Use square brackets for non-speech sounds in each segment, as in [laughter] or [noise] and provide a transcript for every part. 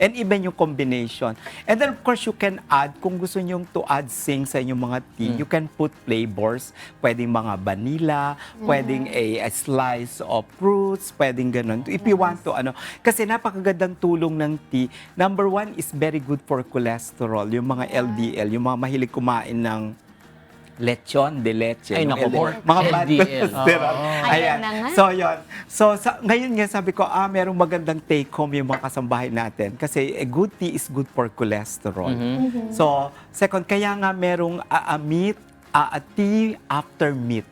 And even yung combination. And then of course, you can add, kung gusto nyo to add sing sa inyong mga tea, you can put flavors. Pwedeng mga vanilla, pwedeng a, a slice of fruits, pwedeng ganun. If you want to, ano. Kasi napakagandang tulong ng tea. Number one is very good for cholesterol. Yung mga LDL, yung mga mahilig kumain ng lechon de leche. Ay, naku po. LDL. Mga bad LDL. [laughs] Oo. Ayan. Ayan na nga. So, yun. So, sa, ngayon nga sabi ko, ah, merong magandang take home yung mga kasambahay natin. Kasi a good tea is good for cholesterol. Mm-hmm. So, second, kaya nga merong ah, ah, meat, ah, a tea after meat.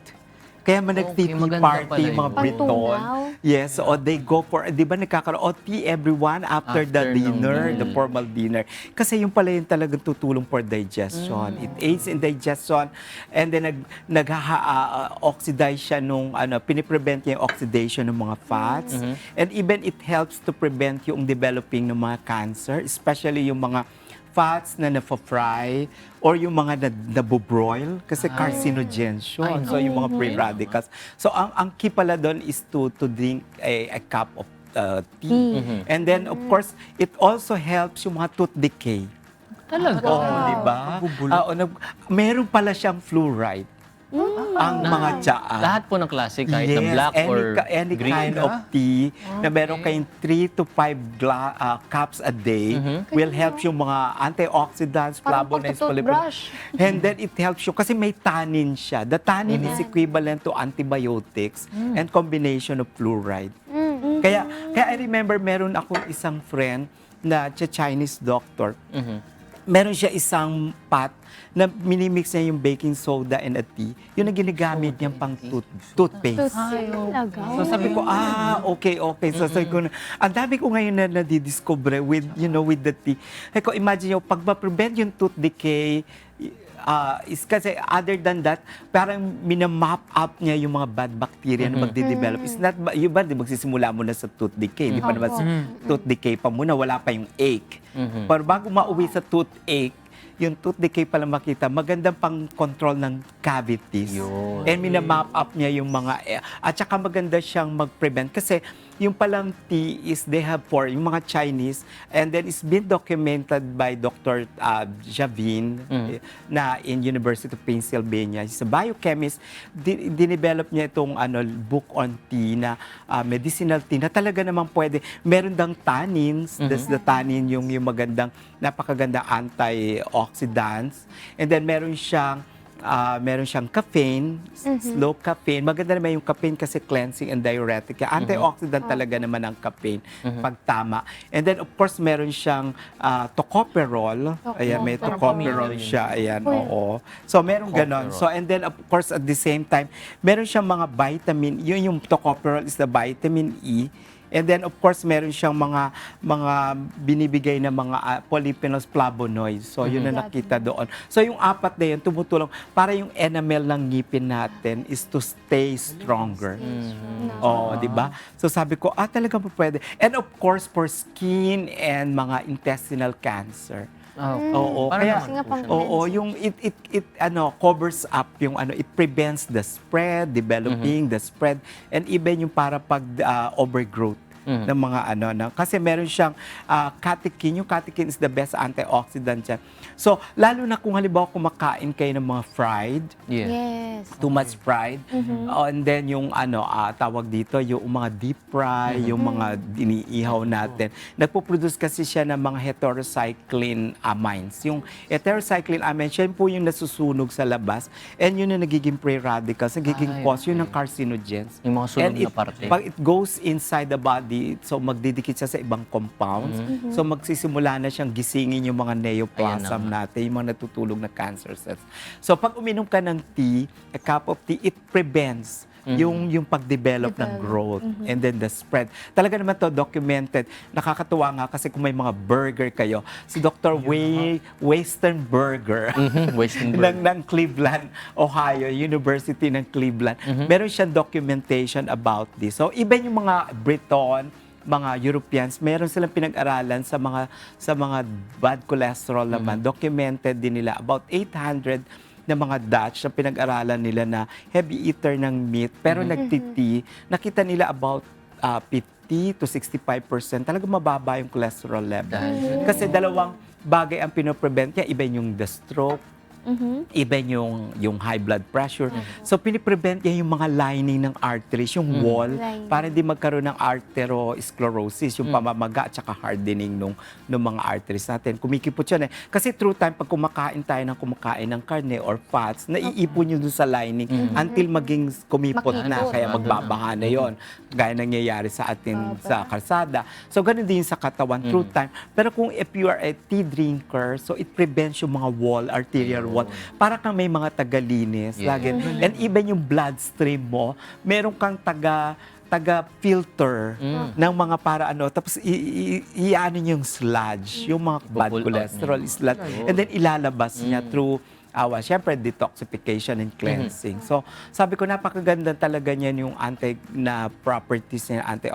Kaya man nag-tea Okay, party mga. Briton. Yes, o they go for, di ba nagkakaroon, o tea everyone after, the After nung dinner, the formal dinner. Kasi yung pala yung talagang tutulong for digestion. It aids in digestion and then nag nagha-oxidize siya nung ano, piniprevent niya yung oxidation ng mga fats. And even it helps to prevent yung developing ng mga cancer, especially yung mga fats na na-fry or yung mga na, nabobroil kasi carcinogens yun. Ay, So yung mga free radicals. So ang ang key pala doon is to to drink a, a cup of uh, tea. And then of course, it also helps yung mga tooth decay. Talaga? Oo, di ba? Ah, o, nag- meron pala siyang fluoride. Ang mga tsaa. Lahat po ng klase, kahit na black any, or ka- any green. kind of tea na meron kayong 3 to 5 gla- ah, cups a day will help yung mga antioxidants, Parang flavonoids, pagtutoothbrush. polyphenols. And then it helps you kasi may tannin siya. The tannin is equivalent to antibiotics and combination of fluoride. Kaya kaya I remember meron akong isang friend na Chinese doctor. Meron siya isang pot na minimix niya yung baking soda and a tea. Yun ang ginagamit niyang pang tooth, toothpaste. Talaga. So sabi ko, ah, okay, okay. So sabi ko, na- ang dami ko ngayon na nadidiscover with, you know, with the tea. Sabi ko, imagine nyo, pag ma-prevent yung tooth decay, ah, is kasi other than that, parang minamap up niya yung mga bad bacteria na magde-develop. It's not, yung ba, di magsisimula muna sa tooth decay. Di pa naman sa tooth decay pa muna, wala pa yung ache. Pero bago mauwi sa toothache, yung tooth decay pala makita, magandang pang control ng cavities. Yun. And minamap up niya yung mga, eh, at saka maganda siyang mag-prevent kasi yung palang tea is they have for yung mga Chinese and then it's been documented by Dr. Uh, Javin eh, na in University of Pennsylvania. He's a biochemist. Di- dinevelop niya itong ano, book on tea na uh, medicinal tea na talaga naman pwede. Meron dang tannins. That's the tannin yung, yung magandang, napakaganda antioxidants. And then meron siyang Ah, meron siyang caffeine, s- slow caffeine. Maganda naman yung caffeine kasi cleansing and diuretic. Kaya Antioxidant talaga naman ang caffeine pag tama. And then of course meron siyang ah, tocopherol. Ayan, may tocopherol siya. Ayan, oo. So meron ganon. So and then of course at the same time, meron siyang mga vitamin. Yun yung tocopherol is the vitamin E. And then of course meron siyang mga mga binibigay na mga ah, polyphenols flavonoids. So yun na nakita doon. So yung apat na yun tumutulong para yung enamel ng ngipin natin is to stay stronger. Oh, 'di ba? So sabi ko, ah talaga po pwede. And of course for skin and mga intestinal cancer. Oh, Oo, Para kaya naman Kasi nga po siya. Oo, yung it it it ano covers up yung ano it prevents the spread, developing the spread and even yung para pag ah, overgrowth ng mga ano na kasi meron siyang ah, catechin, yung catechin is the best antioxidant yan. So, lalo na kung halimbawa kumakain kayo ng mga fried, Yeah. Yes. too much fried. Oh, and then yung ano, ah, tawag dito, yung mga deep fry, yung mga diniihaw natin. Nagpo-produce kasi siya ng mga heterocycline amines. Yung heterocycline amines, yan po yung nasusunog sa labas. And yun yung nagiging free radicals, nagiging Ay, cause yun okay. ng carcinogens. Yung mga sunog And na it- parte. Pag it goes inside the body, so magdidikit siya sa ibang compounds. So magsisimula na siyang gisingin yung mga neoplasm na natin, yung mga natutulog na cancer cells. So pag uminom ka ng tea, a cup of tea, it prevents yung yung pag-develop ng growth and then the spread. Talaga naman to documented. Nakakatuwa nga kasi kung may mga burger kayo, si Dr. Way Western Burger Mhm, [laughs] Western ng, ng Cleveland, Ohio, University ng Cleveland. Meron siyang documentation about this. So, even yung mga Briton, mga Europeans, meron silang pinag-aralan sa mga sa mga bad cholesterol naman. Documented din nila about 800 na mga Dutch na pinag-aralan nila na heavy eater ng meat pero nagtiti, nakita nila about uh, 50 to 65%, talaga mababa yung cholesterol level. Dahil- Kasi dalawang bagay ang pinoprevent niya, iba yung the stroke, Mhm. iba yung, yung high blood pressure. So, piniprevent niya yung mga lining ng arteries, yung wall, Lining. para hindi magkaroon ng arteriosclerosis, yung pamamaga at saka hardening nung, nung mga arteries natin. Kumikipot yun eh. Kasi through time, pag kumakain tayo ng kumakain ng karne or fats, naiipon yun dun sa lining until maging kumipot na, Makipot. kaya magbabaha na yon Gaya nangyayari sa atin sa kalsada. So, ganun din sa katawan through time. Pero kung if you are a tea drinker, so it prevents yung mga wall, arterial wall. Para kang may mga tagalinis. Yeah. Lagi. And even yung bloodstream mo, meron kang taga taga-filter ng mga para ano, tapos i- i- i-ano niya yung sludge, yung mga bad cholesterol, sludge, and then ilalabas niya through awa, syempre detoxification and cleansing. So, sabi ko napakaganda talaga niyan yung anti na properties niya, anti